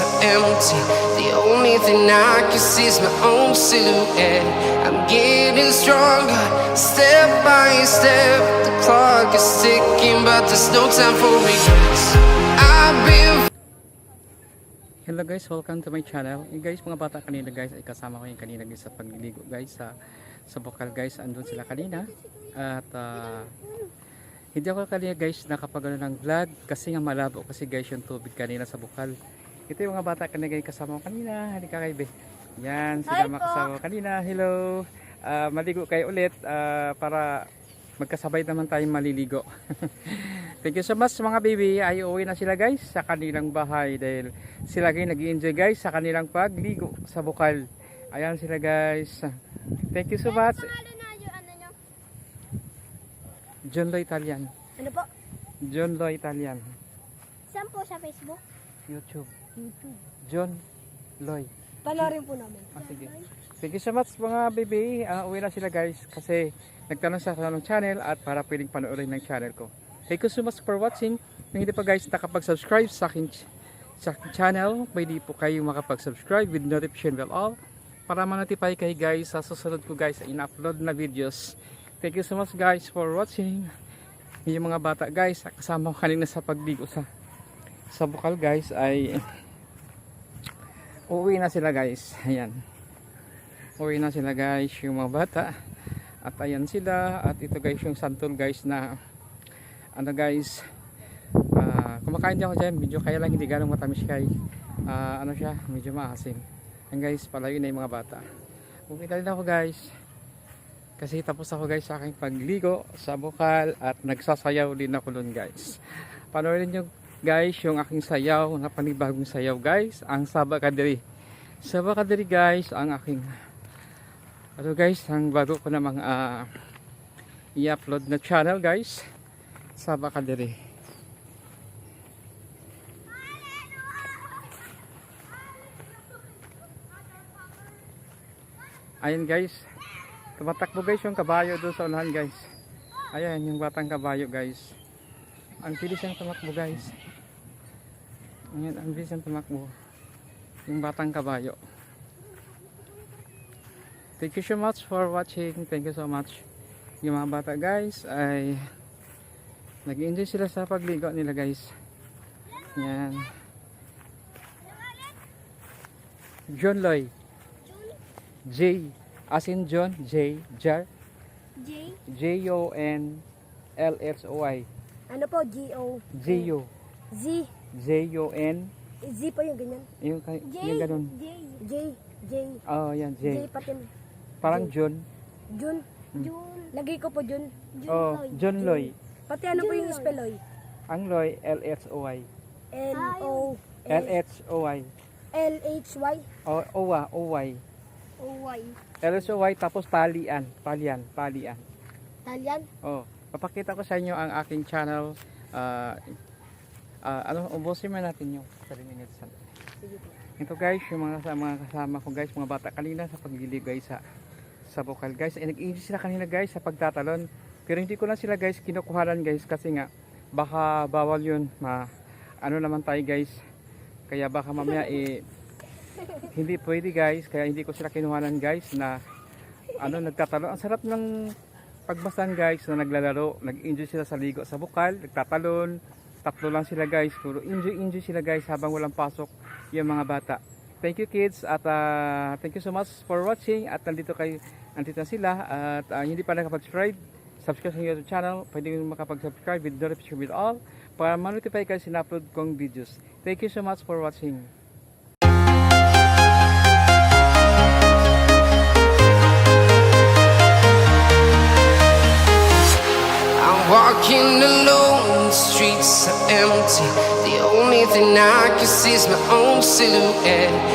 are empty. The only thing I can see is my own silhouette. I'm getting stronger, step by step. The clock is ticking, but there's no time for regrets. I've been Hello guys, welcome to my channel. Eh guys, mga bata kanina guys, ay kasama ko yung kanina guys sa pagliligo guys sa sa bukal guys. Andun sila kanina. At ah, hindi ako kanina guys nakapagano ng vlog kasi nga malabo kasi guys yung tubig kanina sa bukal. Ito yung mga bata kanina guys kasama ko kanina. Halika kay be. Yan, sila makasama ko kanina. Hello. Ah, maligo kayo ulit ah, para magkasabay naman tayong maliligo. Thank you so much mga baby. Ay uwi na sila guys sa kanilang bahay dahil sila guys nag enjoy guys sa kanilang pagligo sa bukal. Ayan sila guys. Thank you so much. Pangalan na yung ano nyo? John Lo Italian. Ano po? John Lo Italian. Saan po sa Facebook? YouTube. YouTube. John Loy. Panoorin po namin. Ah, sige. Thank you so much mga baby. Ah, uwi na sila guys kasi nagtanong sa kanong channel at para pwedeng panoorin ng channel ko. Thank you so much for watching. Kung hindi pa guys nakapag-subscribe sa akin sa channel, pwede po kayo makapag-subscribe with notification bell all para ma-notify kayo guys sa susunod ko guys sa in-upload na videos. Thank you so much guys for watching. Yung mga bata guys, kasama ko kanina sa pagligo sa sa bukal guys ay uuwi na sila guys. Ayan. Uwi na sila guys yung mga bata. At ayan sila. At ito guys yung santol guys na ano guys ah, kumakain din ako dyan. Medyo kaya lang hindi ganong matamis kay ah, ano siya medyo maasim. Ayan guys palayo na yung mga bata. Uwi na ako guys. Kasi tapos ako guys sa aking pagligo sa bukal at nagsasayaw din ako dun guys. Panoorin nyo guys yung aking sayaw na panibagong sayaw guys. Ang Saba Kadiri. Saba Kadiri guys ang aking ano guys ang bago ko namang ah, i-upload na channel guys. Saba Kadiri. Ayan guys. Tumatakbo guys yung kabayo doon sa unahan guys. Ayan yung batang kabayo guys. Ang bilis niyang tumakbo guys. Ayan, ang bilis niyang tumakbo. Yung batang kabayo. Thank you so much for watching. Thank you so much. Yung mga bata guys ay nag-enjoy sila sa pagligo nila guys. Yan. John Loy. J. As in John. J. Jar. J? J-O-N-L-S-O-Y. Ano po? G-O? J-O. Z? J-O-N. Z po yung ganyan. Yung, J? yung ganun. J? J? J? Oh, yan. J J. patin. Parang John. Jun? Jun. Lagay ko po Jun. Oh, John Loy. Pati ano po yung spelloy? Ang Loy, L-S-O-Y. L-O... L-H-O-Y. L-H-Y? O-Y. O-Y. L-S-O-Y tapos talian. Talian, talian. Talyan? Oh, papakita ko sa inyo ang aking channel. Ah, ah, ano, ubusin mo natin yung 3 minutes. Ito guys, yung mga mga kasama ko guys, mga bata kanina sa pagliligo guys sa sa bukal guys. Eh, nag-enjoy sila kanina guys sa pagtatalon. Pero hindi ko na sila guys kinukuhanan guys kasi nga baka bawal yun. Ma, ano naman tayo guys. Kaya baka mamaya eh hindi pwede guys. Kaya hindi ko sila kinuhanan guys na ano nagtatalon. Ang sarap ng pagbasan guys na naglalaro. Nag-enjoy sila sa ligo sa bukal, nagtatalon. Tatlo lang sila guys. Puro enjoy enjoy sila guys habang walang pasok yung mga bata. Thank you kids at ah, thank you so much for watching at nandito kayo nandito na sila at ah, hindi pa nakapag-subscribe subscribe sa YouTube channel pwede nyo makapag-subscribe with notification with all para ma-notify kayo sa upload kong videos thank you so much for watching walking alone, the streets are empty. The only thing I can see is my own silhouette.